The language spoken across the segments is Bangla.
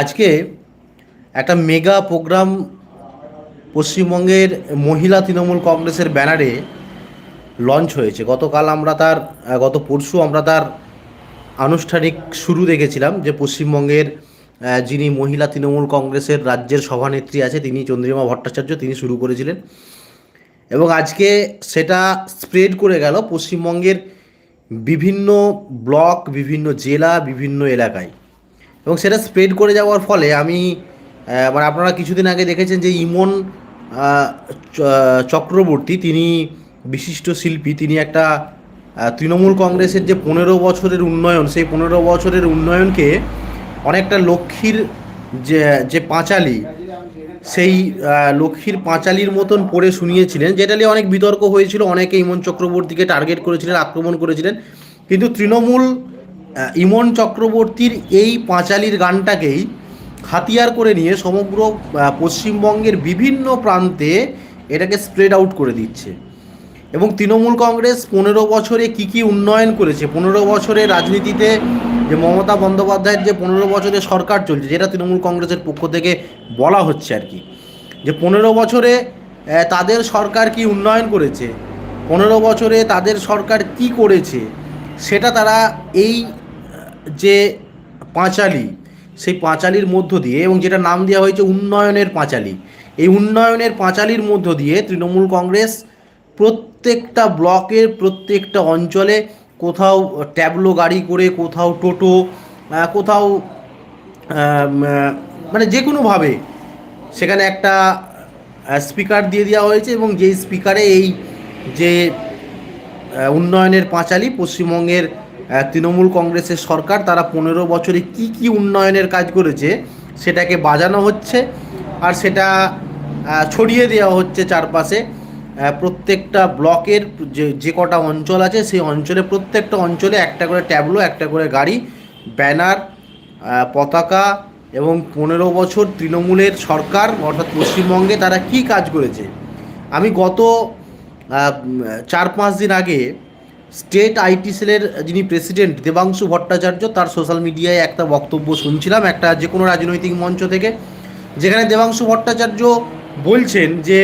আজকে একটা মেগা প্রোগ্রাম পশ্চিমবঙ্গের মহিলা তৃণমূল কংগ্রেসের ব্যানারে লঞ্চ হয়েছে। গতকাল আমরা তার, গত পরশু আমরা তার আনুষ্ঠানিক শুরু দেখেছিলাম যে পশ্চিমবঙ্গের যিনি মহিলা তৃণমূল কংগ্রেসের রাজ্যের সভানেত্রী আছে, তিনি চন্দ্রিমা ভট্টাচার্য, তিনি শুরু করেছিলেন। এবং আজকে সেটা স্প্রেড করে গেল পশ্চিমবঙ্গের বিভিন্ন ব্লক, বিভিন্ন জেলা, বিভিন্ন এলাকায়। এবং সেটা স্প্রেড করে যাওয়ার ফলে আমি মানে আপনারা কিছুদিন আগে দেখেছেন যে ইমন চক্রবর্তী তিনি বিশিষ্ট শিল্পী, তিনি একটা তৃণমূল কংগ্রেসের যে পনেরো বছরের উন্নয়ন, সেই পনেরো বছরের উন্নয়নকে অনেকটা লক্ষ্মীর যে যে পাঁচালি, সেই লক্ষ্মীর পাঁচালির মতন পড়ে শুনিয়েছিলেন, যেটা নিয়ে অনেক বিতর্ক হয়েছিল। অনেকে ইমন চক্রবর্তীকে টার্গেট করেছিলেন, আক্রমণ করেছিলেন। কিন্তু তৃণমূল ইমন চক্রবর্তীর এই পাঁচালির গানটাকেই হাতিয়ার করে নিয়ে সমগ্র পশ্চিমবঙ্গের বিভিন্ন প্রান্তে এটাকে স্প্রেড আউট করে দিচ্ছে। এবং তৃণমূল কংগ্রেস পনেরো বছরে কি কি উন্নয়ন করেছে, পনেরো বছরে রাজনীতিতে যে মমতা বন্দ্যোপাধ্যায়ের যে পনেরো বছরে সরকার চলছে, যেটা তৃণমূল কংগ্রেসের পক্ষ থেকে বলা হচ্ছে আর কি। যে পনেরো বছরে তাদের সরকার কি উন্নয়ন করেছে, পনেরো বছরে তাদের সরকার কি করেছে, সেটা তারা এই যে পাঁচালি, সেই পাঁচালির মধ্য দিয়ে এবং যেটা নাম দেওয়া হয়েছে উন্নয়নের পাঁচালি। এই উন্নয়নের পাঁচালির মধ্য দিয়ে তৃণমূল কংগ্রেস প্রত্যেকটা ব্লকের প্রত্যেকটা অঞ্চলে কোথাও ট্যাবলো গাড়ি করে, কোথাও টোটো কোথাও মানে যে কোনোভাবে সেখানে একটা স্পিকার দিয়ে দেওয়া হয়েছে এবং যেই স্পিকারে এই যে উন্নয়নের পাঁচালী পশ্চিমবঙ্গের তৃণমূল কংগ্রেসের সরকার, তারা পনেরো বছরে কি কি উন্নয়নের কাজ করেছে সেটাকে বাজানো হচ্ছে আর সেটা ছড়িয়ে দেওয়া হচ্ছে চারপাশে। প্রত্যেকটা ব্লকের যে যে কটা অঞ্চল আছে, সেই অঞ্চলে, প্রত্যেকটা অঞ্চলে একটা করে ট্যাবলো, একটা করে গাড়ি, ব্যানার পতাকা এবং পনেরো বছর তৃণমূলের সরকার অর্থাৎ পশ্চিমবঙ্গে তারা কি কাজ করেছে? আমি গত চার পাঁচ দিন আগে স্টেট আইটি সেলের যিনি প্রেসিডেন্ট দেবাংশু ভট্টাচার্য, তার সোশ্যাল মিডিয়ায় একটা বক্তব্য শুনছিলাম, একটা যে কোনো রাজনৈতিক মঞ্চ থেকে, যেখানে দেবাংশু ভট্টাচার্য বলছেন যে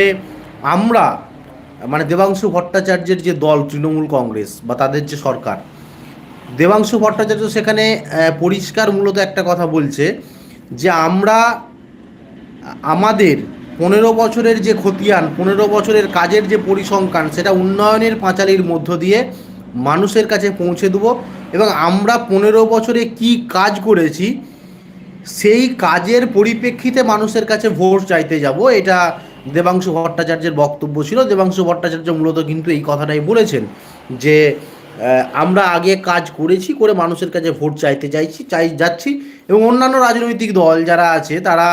আমরা মানে দেবাংশু ভট্টাচার্যের যে দল তৃণমূল কংগ্রেস বা তাদের যে সরকার, দেবাংশু ভট্টাচার্য সেখানে পরিষ্কার মূলত একটা কথা বলছে যে আমরা আমাদের পনেরো বছরের যে খতিয়ান, পনেরো বছরের কাজের যে পরিসংখ্যান, সেটা উন্নয়নের পাঁচালির মধ্য দিয়ে মানুষের কাছে পৌঁছে দেবো এবং আমরা পনেরো বছরে কি কাজ করেছি, সেই কাজের পরিপ্রেক্ষিতে মানুষের কাছে ভোট চাইতে যাব। এটা দেবাংশু ভট্টাচার্যের বক্তব্য ছিল। দেবাংশু ভট্টাচার্য মূলত কিন্তু এই কথাটাই বলেছেন যে আমরা আগে কাজ করেছি করে মানুষের কাছে ভোট চাইতে চাইছি, চাই যাচ্ছি এবং অন্যান্য রাজনৈতিক দল যারা আছে তারা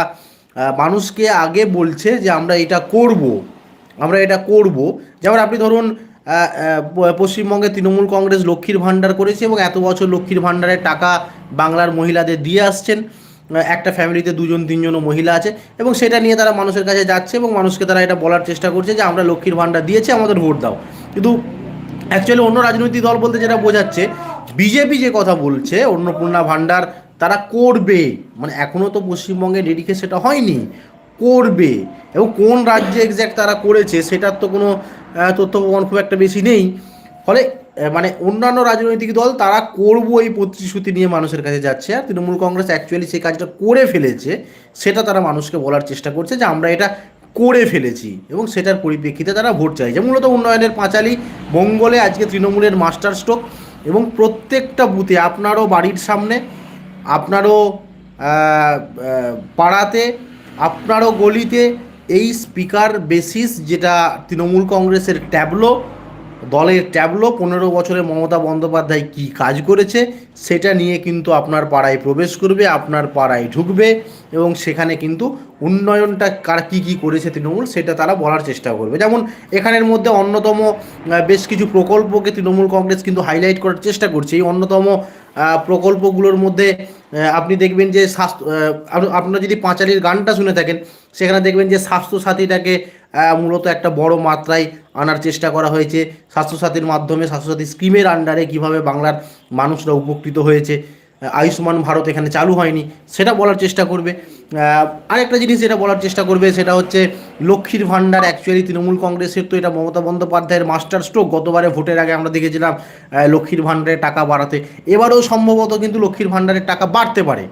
মানুষকে আগে বলছে যে আমরা এটা করব। আমরা এটা করব। যেমন আপনি ধরুন পশ্চিমবঙ্গে তৃণমূল কংগ্রেস লক্ষ্মীর ভাণ্ডার করেছে এবং এত বছর লক্ষ্মীর ভাণ্ডারের টাকা বাংলার মহিলাদের দিয়ে আসছেন। একটা ফ্যামিলিতে দুজন, তিনজনও মহিলা আছে এবং সেটা নিয়ে তারা মানুষের কাছে যাচ্ছে এবং মানুষকে তারা এটা বলার চেষ্টা করছে যে আমরা লক্ষ্মীর ভাণ্ডার দিয়েছি, আমাদের ভোট দাও। কিন্তু অ্যাকচুয়ালি অন্য রাজনৈতিক দল বলতে যেটা বোঝাচ্ছে, বিজেপি যে কথা বলছে, অন্নপূর্ণা ভাণ্ডার তারা করবে। মানে এখনও তো পশ্চিমবঙ্গে ডেডিকে সেটা হয়নি। করবে এবং কোন রাজ্যে এক্স্যাক্ট তারা করেছে সেটার তো কোনো তথ্য প্রমাণ খুব একটা বেশি নেই। ফলে মানে অন্যান্য রাজনৈতিক দল তারা করব এই প্রতিশ্রুতি নিয়ে মানুষের কাছে যাচ্ছে আর তৃণমূল কংগ্রেস অ্যাকচুয়ালি সেই কাজটা করে ফেলেছে, সেটা তারা মানুষকে বলার চেষ্টা করছে যে আমরা এটা করে ফেলেছি এবং সেটার পরিপ্রেক্ষিতে তারা ভোট চাইছে। মূলত উন্নয়নের পাঁচালী মঙ্গলে আজকে তৃণমূলের মাস্টার স্ট্রোক এবং প্রত্যেকটা বুথে আপনারও বাড়ির সামনে, আপনারও পাড়াতে আপনারও গলিতে এই স্পিকার বেসিস যেটা তৃণমূল কংগ্রেসের ট্যাবলো দলের ট্যাবলো পনেরো বছরে মমতা বন্দ্যোপাধ্যায় কি কাজ করেছে, সেটা নিয়ে কিন্তু আপনার পাড়ায় প্রবেশ করবে, আপনার পাড়ায় ঢুকবে এবং সেখানে কিন্তু উন্নয়নটা কার কী কী করেছে তৃণমূল, সেটা তারা বলার চেষ্টা করবে। যেমন এখানের মধ্যে অন্যতম বেশ কিছু প্রকল্পকে তৃণমূল কংগ্রেস কিন্তু হাইলাইট করার চেষ্টা করছে। এই অন্যতম প্রকল্পগুলোর মধ্যে আপনি দেখবেন যে স্বাস্থ্য আপনারা যদি পাঁচালির গানটা শুনে থাকেন, সেখানে দেখবেন যে স্বাস্থ্যসাথীটাকে মূলত একটা বড় মাত্রায় আনার চেষ্টা করা হয়েছে। স্বাস্থ্যসাথীর মাধ্যমে, স্বাস্থ্যসাথী স্কিমের আন্ডারে কীভাবে বাংলার মানুষরা উপকৃত হয়েছে। আয়ুষ্মান ভারত এখানে চালু হয়নি, সেটা বলার চেষ্টা করবে। আরেকটা জিনিস যেটা বলার চেষ্টা করবে, সেটা হচ্ছে লক্ষ্মীর ভাণ্ডার অ্যাকচুয়ালি তৃণমূল কংগ্রেসের তো এটা মমতা বন্দ্যোপাধ্যায়ের মাস্টার স্ট্রোক গতবারে ভোটের আগে আমরা দেখেছিলাম লক্ষ্মীর ভাণ্ডারের টাকা বাড়াতে। এবারেও সম্ভবত কিন্তু লক্ষ্মীর ভাণ্ডারের টাকা বাড়তে পারে,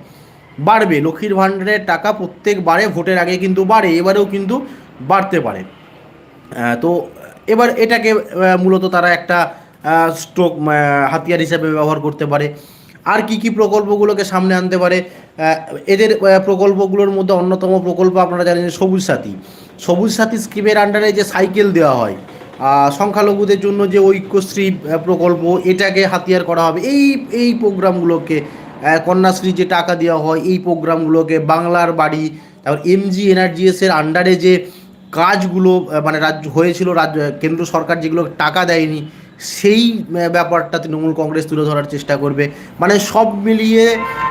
বাড়বে। লক্ষ্মীর ভাণ্ডারের টাকা প্রত্যেকবারে ভোটের আগে কিন্তু বাড়ে, এবারেও কিন্তু বাড়তে পারে। তো এবার এটাকে মূলত তারা একটা স্ট্রোক হাতিয়ার হিসেবে ব্যবহার করতে পারে। আর কি কি প্রকল্পগুলোকে সামনে আনতে পারে? এদের প্রকল্পগুলোর মধ্যে অন্যতম প্রকল্প আপনারা জানেন সবুজ সাথী। সবুজ সাথী স্কিমের আন্ডারে যে সাইকেল দেওয়া হয় সংখ্যালঘুদের জন্য যে ঐক্যশ্রী প্রকল্প, এটাকে হাতিয়ার করা হবে। এই এই প্রোগ্রামগুলোকে কন্যাশ্রী যে টাকা দেওয়া হয়, এই প্রোগ্রামগুলোকে বাংলার বাড়ি, তারপর এমজি এনার্জিএস এর আন্ডারে যে কাজগুলো মানে রাজ্য, হয়েছিল রাজ্য, কেন্দ্র সরকার যেগুলো টাকা দেয়নি সেই ব্যাপারটা তৃণমূল কংগ্রেস তুলে ধরার চেষ্টা করবে। মানে সব মিলিয়ে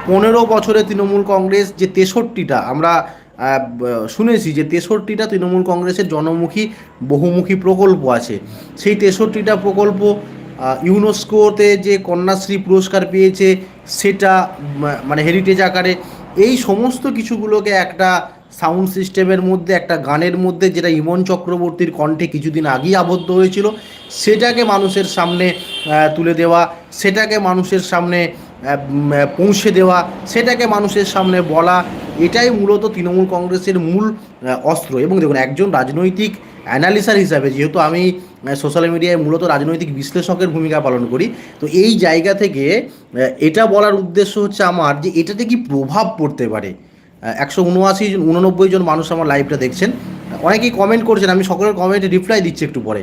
পনেরো বছরে তৃণমূল কংগ্রেস যে তেষট্টিটা, আমরা শুনেছি যে তেষট্টিটা তৃণমূল কংগ্রেসের জনমুখী বহুমুখী প্রকল্প আছে। সেই তেষট্টিটা প্রকল্প ইউনেস্কোতে যে কন্যাশ্রী পুরস্কার পেয়েছে, সেটা মানে হেরিটেজ আকারে, এই সমস্ত কিছুগুলোকে একটা সাউন্ড সিস্টেমের মধ্যে, একটা গানের মধ্যে যেটা ইমন চক্রবর্তীর কণ্ঠে কিছুদিন আগেই আবদ্ধ হয়েছিল, সেটাকে মানুষের সামনে তুলে দেওয়া, সেটাকে মানুষের সামনে পৌঁছে দেওয়া, সেটাকে মানুষের সামনে বলা, এটাই মূলত তৃণমূল কংগ্রেসের মূল অস্ত্র। এবং দেখুন, একজন রাজনৈতিক অ্যানালিসার হিসাবে, যেহেতু আমি সোশ্যাল মিডিয়ায় মূলত রাজনৈতিক বিশ্লেষকের ভূমিকা পালন করি, তো এই জায়গা থেকে এটা বলার উদ্দেশ্য হচ্ছে আমার যে, এটাতে কি প্রভাব পড়তে পারে? একশো উনআশি উননব্বই জন মানুষ আমার লাইভটা দেখছেন। অনেকেই কমেন্ট করছেন, আমি সকলের কমেন্টে রিপ্লাই দিচ্ছি একটু পরে।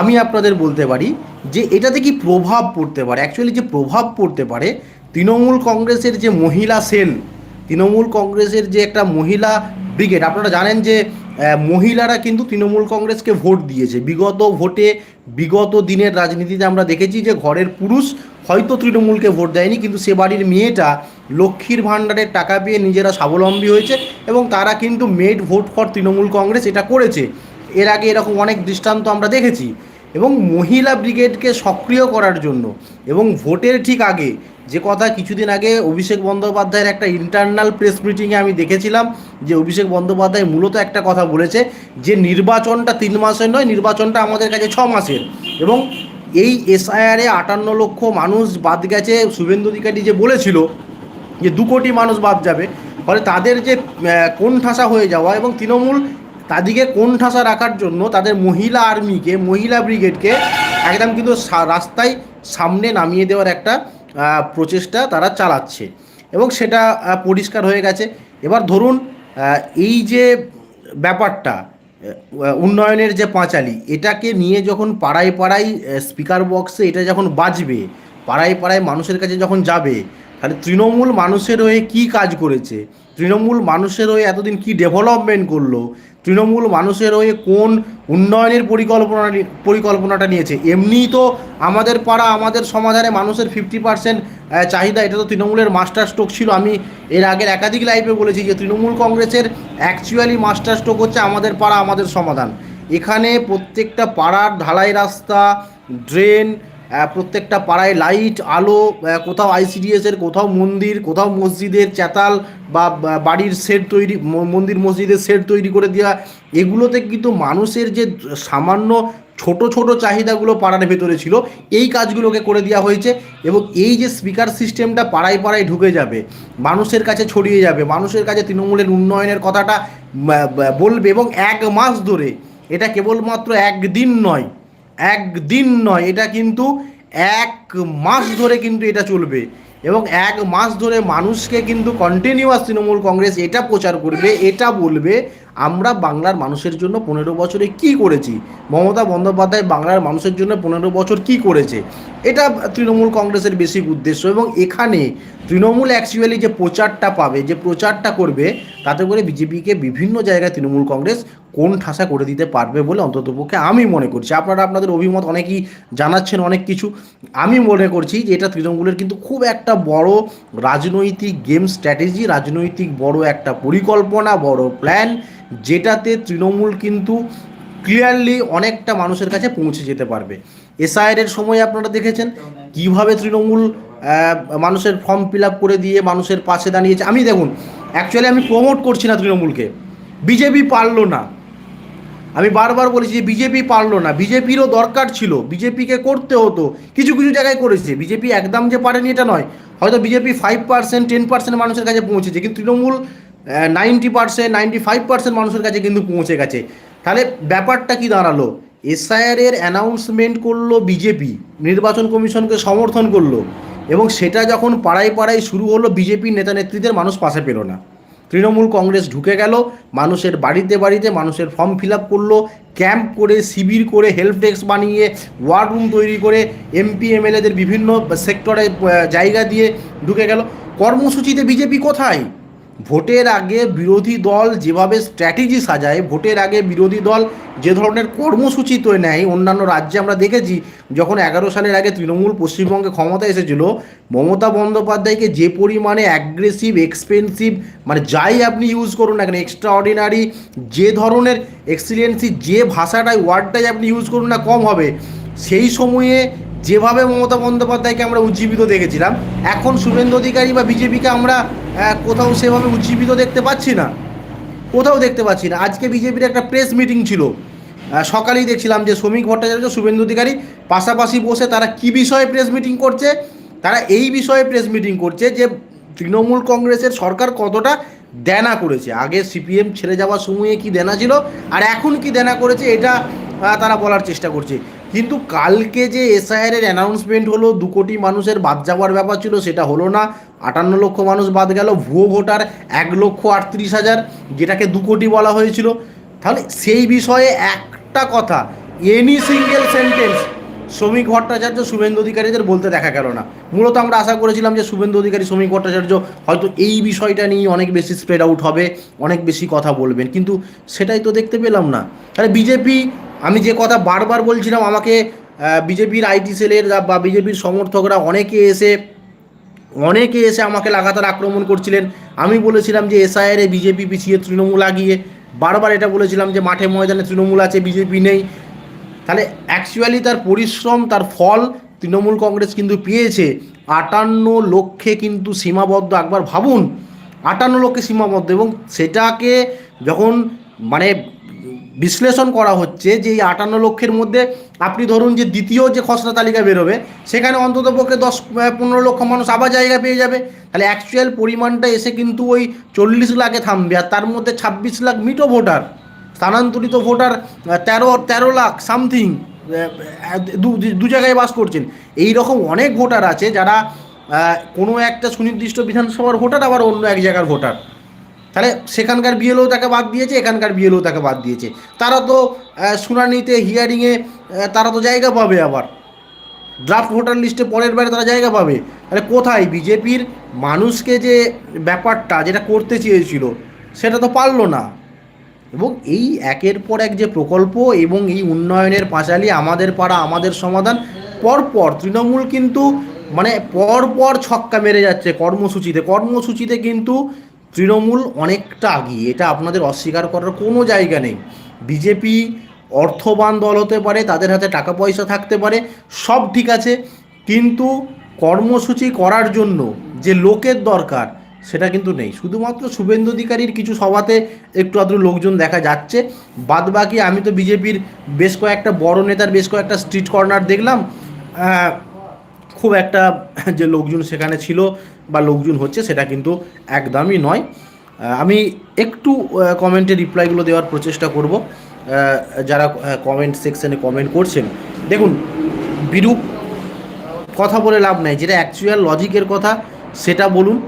আমি আপনাদের বলতে পারি যে এটাতে কি প্রভাব পড়তে পারে? অ্যাকচুয়ালি যে প্রভাব পড়তে পারে, তৃণমূল কংগ্রেসের যে মহিলা সেল তৃণমূল কংগ্রেসের যে একটা মহিলা ব্রিগেড, আপনারা জানেন যে মহিলারা কিন্তু তৃণমূল কংগ্রেসকে ভোট দিয়েছে। বিগত ভোটে, বিগত দিনের রাজনীতিতে আমরা দেখেছি যে ঘরের পুরুষ হয়তো তৃণমূলকে ভোট দেয়নি, কিন্তু সে বাড়ির মেয়েটা লক্ষ্মীর ভাণ্ডারের টাকা পেয়ে নিজেরা স্বাবলম্বী হয়েছে এবং তারা কিন্তু made vote for Trinamool Congress এটা করেছে। এর আগে এরকম অনেক দৃষ্টান্ত আমরা দেখেছি। এবং মহিলা ব্রিগেডকে সক্রিয় করার জন্য এবং ভোটের ঠিক আগে, যে কথা কিছুদিন আগে অভিষেক বন্দ্যোপাধ্যায়ের একটা ইন্টারনাল প্রেস মিটিংয়ে আমি দেখেছিলাম, যে অভিষেক বন্দ্যোপাধ্যায় মূলত একটা কথা বলেছে যে, নির্বাচনটা তিন মাসের নয়, নির্বাচনটা আমাদের কাছে ছ মাসের। এবং এই এসআইআরে আটান্ন লক্ষ মানুষ বাদ গেছে। শুভেন্দু অধিকারী যে বলেছিল যে দু কোটি মানুষ বাদ যাবে, ফলে তাদের যে কোন ঠাসা হয়ে যাওয়া এবং তৃণমূল তাদেরকে কোন ঠাসা রাখার জন্য তাদের মহিলা আর্মিকে, মহিলা ব্রিগেডকে একদম কিন্তু রাস্তায় সামনে নামিয়ে দেওয়ার একটা প্রচেষ্টা তারা চালাচ্ছে। এবং সেটা পরিষ্কার হয়ে গেছে। এবার ধরুন এই যে ব্যাপারটা উন্নয়নের যে পাঁচালি, এটাকে নিয়ে যখন পাড়ায় পাড়ায় স্পিকার বক্সে এটা যখন বাজবে, পাড়ায় পাড়ায় মানুষের কাছে যখন যাবে তাহলে তৃণমূল মানুষের হয়ে কি কাজ করেছে? তৃণমূল মানুষের হয়ে এতদিন কি ডেভেলপমেন্ট করল? তৃণমূল মানুষের হয়ে কোন উন্নয়নের পরিকল্পনা পরিকল্পনাটা নিয়েছে? এমনিই তো আমাদের পাড়া, আমাদের সমাধানে মানুষের ফিফটি পার্সেন্ট চাহিদা, এটা তো তৃণমূলের মাস্টার স্ট্রোক ছিল। আমি এর আগের একাধিক লাইফে বলেছি যে তৃণমূল কংগ্রেসের অ্যাকচুয়ালি মাস্টার স্ট্রোক হচ্ছে আমাদের পাড়া, আমাদের সমাধান। এখানে প্রত্যেকটা পাড়ার ঢালাই রাস্তা ড্রেন প্রত্যেকটা পাড়ায় লাইট, আলো কোথাও আইসিডিএসের কোথাও মন্দির, কোথাও মসজিদের চেতাল বা বাড়ির সেট তৈরি মন্দির, মসজিদের সেট তৈরি করে দেওয়া। এগুলোতে কিন্তু মানুষের যে সামান্য ছোট ছোট চাহিদাগুলো পাড়ার ভেতরে ছিল, এই কাজগুলোকে করে দেওয়া হয়েছে এবং এই যে স্পিকার সিস্টেমটা পাড়ায় পাড়ায় ঢুকে যাবে, মানুষের কাছে ছড়িয়ে যাবে, মানুষের কাছে তৃণমূলের উন্নয়নের কথাটা বলবে এবং এক মাস ধরে, এটা কেবলমাত্র একদিন নয় একদিন নয়, এটা কিন্তু এক মাস ধরে কিন্তু এটা চলবে এবং এক মাস ধরে মানুষকে কিন্তু কন্টিনিউয়াস তৃণমূল কংগ্রেস এটা প্রচার করবে, এটা বলবে, আমরা বাংলার মানুষের জন্য পনেরো বছরে কি করেছি? মমতা বন্দ্যোপাধ্যায় বাংলার মানুষের জন্য পনেরো বছর কি করেছে? এটা তৃণমূল কংগ্রেসের বেসিক উদ্দেশ্য এবং এখানে তৃণমূল অ্যাকচুয়ালি যে প্রচারটা পাবে, যে প্রচারটা করবে, তাতে করে বিজেপিকে বিভিন্ন জায়গায় তৃণমূল কংগ্রেস কোন ঠাসা করে দিতে পারবে বলে অন্ততপক্ষে আমি মনে করছি। আপনারা আপনাদের অভিমত অনেকেই জানাচ্ছেন অনেক কিছু। আমি মনে করছি যে এটা তৃণমূলের কিন্তু খুব একটা বড় রাজনৈতিক গেম স্ট্র্যাটেজি রাজনৈতিক বড় একটা পরিকল্পনা, বড় প্ল্যান যেটাতে তৃণমূল কিন্তু ক্লিয়ারলি অনেকটা মানুষের কাছে পৌঁছে যেতে পারবে। এসআইআর এর সময় আপনারা দেখেছেন কীভাবে তৃণমূল মানুষের ফর্ম ফিল আপ করে দিয়ে মানুষের পাশে দাঁড়িয়েছে। আমি দেখুন অ্যাকচুয়ালি আমি প্রমোট করছি না তৃণমূলকে। বিজেপি পারল না। আমি বারবার বলেছি যে বিজেপি পারল না। বিজেপিরও দরকার ছিল। বিজেপিকে করতে হতো। কিছু কিছু জায়গায় করেছে। বিজেপি একদম যে পারেনি এটা নয়। হয়তো BJP five percent ten percent মানুষের কাছে পৌঁছেছে। কিন্তু Trinamool ninety percent ninety five percent মানুষের কাছে কিন্তু পৌঁছে গেছে। তাহলে ব্যাপারটা কি দাঁড়াল? এসআইআর এর অ্যানাউন্সমেন্ট করল বিজেপি। নির্বাচন কমিশনকে সমর্থন করল। এবং সেটা যখন পাড়ায় পাড়ায় শুরু হলো বিজেপি নেতা নেত্রীদের মানুষ পাশে পেল না। তৃণমূল কংগ্রেস ঢুকে গেল, মানুষের বাড়িতে বাড়িতে মানুষের ফর্ম ফিল আপ করল ক্যাম্প করে, শিবির করে হেল্প ডেস্ক বানিয়ে ওয়ার্ড রুম তৈরি করে এমপি এমএলএদের বিভিন্ন সেক্টরে জায়গা দিয়ে ঢুকে গেল। কর্মসূচিতে বিজেপি কোথায়? ভোটের আগে বিরোধী দল যেভাবে স্ট্র্যাটেজি সাজায়, ভোটের আগে বিরোধী দল যে ধরনের কর্মসূচি তো নেয়, অন্যান্য রাজ্যে আমরা দেখেছি যখন এগারো সালের আগে তৃণমূল পশ্চিমবঙ্গে ক্ষমতা এসেছিল, মমতা বন্দ্যোপাধ্যায়কে যে পরিমাণে অ্যাগ্রেসিভ এক্সপেন্সিভ মানে যাই আপনি ইউজ করুন না কেন এক্সট্রা অর্ডিনারি যে ধরনের এক্সিলেন্সি যে ভাষাটাই ওয়ার্ডটাই আপনি ইউজ করুন না, কম হবে। সেই সময়ে যেভাবে মমতা বন্দ্যোপাধ্যায়কে আমরা উজ্জীবিত দেখেছিলাম, এখন শুভেন্দু অধিকারী বা বিজেপিকে আমরা আহ, কোথাও সেভাবে উজ্জীবিত দেখতে পাচ্ছি না। কোথাও দেখতে পাচ্ছি না। আজকে বিজেপির একটা প্রেস মিটিং ছিল। সকালেই দেখছিলাম যে শ্রমিক ভট্টাচার্য শুভেন্দু অধিকারী পাশাপাশি বসে তারা কি বিষয়ে প্রেস মিটিং করছে? তারা এই বিষয়ে প্রেস মিটিং করছে যে তৃণমূল কংগ্রেসের সরকার কতটা দেনা করেছে। আগে সিপিএম ছেড়ে যাওয়ার সময়ে কি দেনা ছিল? আর এখন কি দেনা করেছে? এটা তারা বলার চেষ্টা করছে। কিন্তু কালকে যে এসআইআর এর অ্যানাউন্সমেন্ট হলো, দু কোটি মানুষের বাদ যাওয়ার ব্যাপার ছিল, সেটা হলো না। আটান্ন লক্ষ মানুষ বাদ গেল, ভুয়ো ভোটার এক লক্ষ আটত্রিশ হাজার, যেটাকে দু কোটি বলা হয়েছিল। তাহলে সেই বিষয়ে একটা কথা এনি সিঙ্গেল সেন্টেন্স শ্রমিক ভট্টাচার্য শুভেন্দু অধিকারীদের বলতে দেখা গেল না। মূলত আমরা আশা করেছিলাম যে শুভেন্দু অধিকারী, শ্রমিক ভট্টাচার্য হয়তো এই বিষয়টা নিয়ে অনেক বেশি স্প্রেড আউট হবে, অনেক বেশি কথা বলবেন। কিন্তু সেটাই তো দেখতে পেলাম না। তাহলে বিজেপি আমি যে কথা বারবার বলছিলাম, আমাকে বিজেপির আইটি সেলের বা বিজেপির সমর্থকরা অনেকে এসে অনেকে এসে আমাকে লাগাতার আক্রমণ করছিলেন। আমি বলেছিলাম যে এসআইআর বিজেপি পিছিয়ে তৃণমূল আগিয়ে বারবার এটা বলেছিলাম যে মাঠে ময়দানে তৃণমূল আছে, বিজেপি নেই। তাহলে অ্যাকচুয়ালি তার পরিশ্রম, তার ফল তৃণমূল কংগ্রেস কিন্তু পেয়েছে। আটান্ন লক্ষে কিন্তু সীমাবদ্ধ, একবার ভাবুন, আটান্ন লক্ষে সীমাবদ্ধ এবং সেটাকে যখন মানে বিশ্লেষণ করা হচ্ছে যে এই আটান্ন লক্ষের মধ্যে আপনি ধরুন যে দ্বিতীয় যে খসড়া তালিকা বেরোবে, সেখানে অন্তত পক্ষে দশ পনেরো লক্ষ মানুষ আবার জায়গা পেয়ে যাবে। তাহলে অ্যাকচুয়াল পরিমাণটা এসে কিন্তু ওই চল্লিশ লাখে থামবে, আর তার মধ্যে ছাব্বিশ লাখ মিটো ভোটার স্থানান্তরিত ভোটার তেরো তেরো লাখ সামথিং দু জায়গায় বাস করছেন। এই রকম অনেক ভোটার আছে যারা কোনো একটা সুনির্দিষ্ট বিধানসভার ভোটার আবার অন্য এক জায়গার ভোটার তাহলে সেখানকার বিএলও তাকে বাদ দিয়েছে, এখানকার বিএলও তাকে বাদ দিয়েছে। তারা তো শুনানিতে হিয়ারিংয়ে তারা তো জায়গা পাবে আবার। ড্রাফট ভোটার লিস্টে পরের বারে তারা জায়গা পাবে। তাহলে কোথায়? বিজেপির মানুষকে যে ব্যাপারটা, যেটা করতে চেয়েছিল, সেটা তো পারল না। এবং এই একের পর এক যে প্রকল্প এবং এই উন্নয়নের পাঁচালি, আমাদের পাড়া, আমাদের সমাধান, পরপর তৃণমূল কিন্তু মানে পরপর ছক্কা মেরে যাচ্ছে কর্মসূচিতে। কর্মসূচিতে কিন্তু তৃণমূল অনেকটা আগিয়ে, এটা আপনাদের অস্বীকার করার কোনো জায়গা নেই। বিজেপি অর্থবান দল হতে পারে, তাদের হাতে টাকা পয়সা থাকতে পারে, সব ঠিক আছে, কিন্তু কর্মসূচি করার জন্য যে লোকের দরকার, সেটা কিন্তু নেই। শুধুমাত্র শুভেন্দু অধিকারীর কিছু সভাতে একটু আদ্র লোকজন দেখা যাচ্ছে। বাদ বাকি আমি তো বিজেপির বেশ কয়েকটা বড় নেতার বেশ কয়েকটা স্ট্রিট কর্নার দেখলাম। খুব একটা যে লোকজন সেখানে ছিল বা লোকজন হচ্ছে, সেটা কিন্তু একদমই নয়। আমি একটু কমেন্টে রিপ্লাইগুলো দেওয়ার প্রচেষ্টা করব। যারা কমেন্ট সেকশনে কমেন্ট করছেন, দেখুন, বিরূপ কথা বলে লাভ নাই। যেটা অ্যাকচুয়াল লজিকের কথা, সেটা বলুন।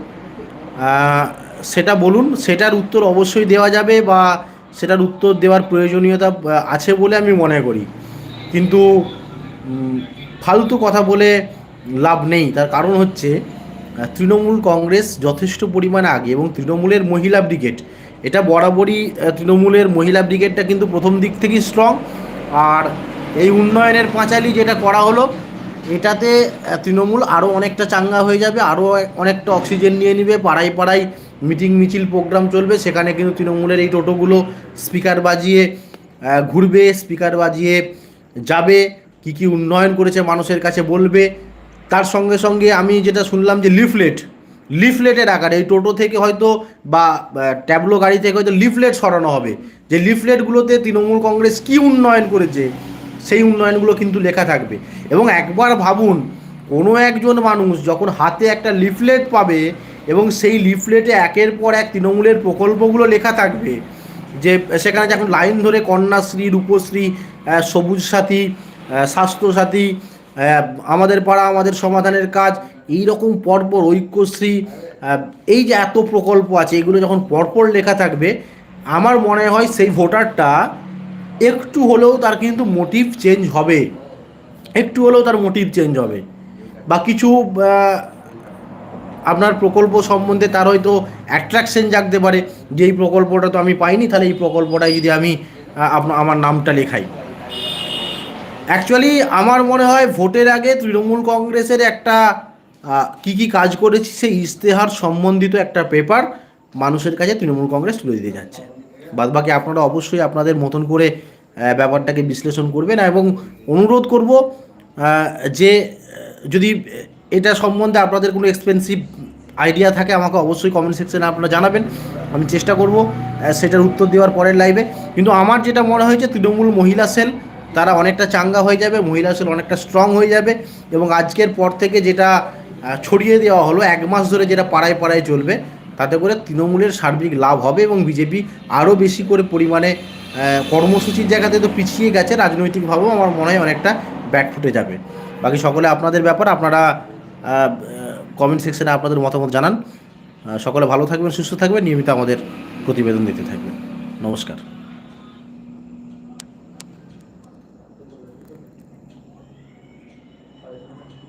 সেটা বলুন, সেটার উত্তর অবশ্যই দেওয়া যাবে বা সেটার উত্তর দেওয়ার প্রয়োজনীয়তা আছে বলে আমি মনে করি। কিন্তু ফালতু কথা বলে লাভ নেই। তার কারণ হচ্ছে তৃণমূল কংগ্রেস যথেষ্ট পরিমাণে আগে এবং তৃণমূলের মহিলা ব্রিগেড। এটা বরাবরই তৃণমূলের মহিলা ব্রিগেডটা কিন্তু প্রথম দিক থেকেই স্ট্রং আর এই উন্নয়নের পাঁচালি যেটা করা হলো, এটাতে তৃণমূল আরও অনেকটা চাঙ্গা হয়ে যাবে আরও অনেকটা অক্সিজেন নিয়ে নিবে, পাড়ায় পাড়ায় মিটিং মিছিল প্রোগ্রাম চলবে, সেখানে কিন্তু তৃণমূলের এই টোটোগুলো স্পিকার বাজিয়ে ঘুরবে স্পিকার বাজিয়ে যাবে, কি কি উন্নয়ন করেছে মানুষের কাছে বলবে তার সঙ্গে সঙ্গে আমি যেটা শুনলাম যে লিফলেট, লিফলেটের আকারে এই টোটো থেকে হয়তো বা ট্যাবলো গাড়ি থেকে হয়তো লিফলেট সরানো হবে। যে লিফলেটগুলোতে তৃণমূল কংগ্রেস কী উন্নয়ন করেছে, সেই উন্নয়নগুলো কিন্তু লেখা থাকবে। এবং একবার ভাবুন, কোনো একজন মানুষ যখন হাতে একটা লিফলেট পাবে এবং সেই লিফলেটে একের পর এক তৃণমূলের প্রকল্পগুলো লেখা থাকবে, যে সেখানে যখন লাইন ধরে কন্যাশ্রী, রূপশ্রী সবুজ সাথী স্বাস্থ্যসাথী আমাদের পাড়া, আমাদের সমাধানের কাজ এই রকম পরপর ঐক্যশ্রী এই যে এত প্রকল্প আছে, এগুলো যখন পরপর লেখা থাকবে, আমার মনে হয় সেই ভোটারটা একটু হলেও তার কিন্তু মোটিভ চেঞ্জ হবে। একটু হলেও তার মোটিভ চেঞ্জ হবে। বা কিছু আপনার প্রকল্প সম্বন্ধে তার হয়তো অ্যাট্রাকশন জাগতে পারে, যে এই প্রকল্পটা তো আমি পাইনি, তাহলে এই প্রকল্পটায় যদি আমি আমার নামটা লেখাই। অ্যাকচুয়ালি আমার মনে হয় ভোটের আগে তৃণমূল কংগ্রেসের একটা কি কি কাজ করেছি সেই ইশতেহার সম্বন্ধিত একটা পেপার মানুষের কাছে তৃণমূল কংগ্রেস তুলে দিতে যাচ্ছে। বাদবাকি আপনারা অবশ্যই আপনাদের মতন করে ব্যাপারটাকে বিশ্লেষণ করবেন এবং অনুরোধ করব যে, যদি এটা সম্বন্ধে আপনাদের কোনো এক্সপেন্সিভ আইডিয়া থাকে, আমাকে অবশ্যই কমেন্ট সেকশানে আপনারা জানাবেন। আমি চেষ্টা করব সেটার উত্তর দেওয়ার পরের লাইভে কিন্তু আমার যেটা মনে হয়েছে তৃণমূল মহিলা সেল তারা অনেকটা চাঙ্গা হয়ে যাবে, মহিলা সেল অনেকটা স্ট্রং হয়ে যাবে এবং আজকের পর থেকে যেটা ছড়িয়ে দেওয়া হলো, এক মাস ধরে যেটা পাড়ায় পাড়ায় চলবে, তাতে করে তৃণমূলের সার্বিক লাভ হবে এবং বিজেপি আরও বেশি করে পরিমাণে কর্মসূচির জায়গাতে তো পিছিয়ে গেছে রাজনৈতিকভাবেও আমার মনে হয় অনেকটা ব্যাক ফুটে যাবে। বাকি সকলে আপনাদের ব্যাপার, আপনারা কমেন্ট সেকশনে আপনাদের মতামত জানান। সকলে ভালো থাকবেন, সুস্থ থাকবেন, নিয়মিত আমাদের প্রতিবেদন দিতে থাকবেন। নমস্কার।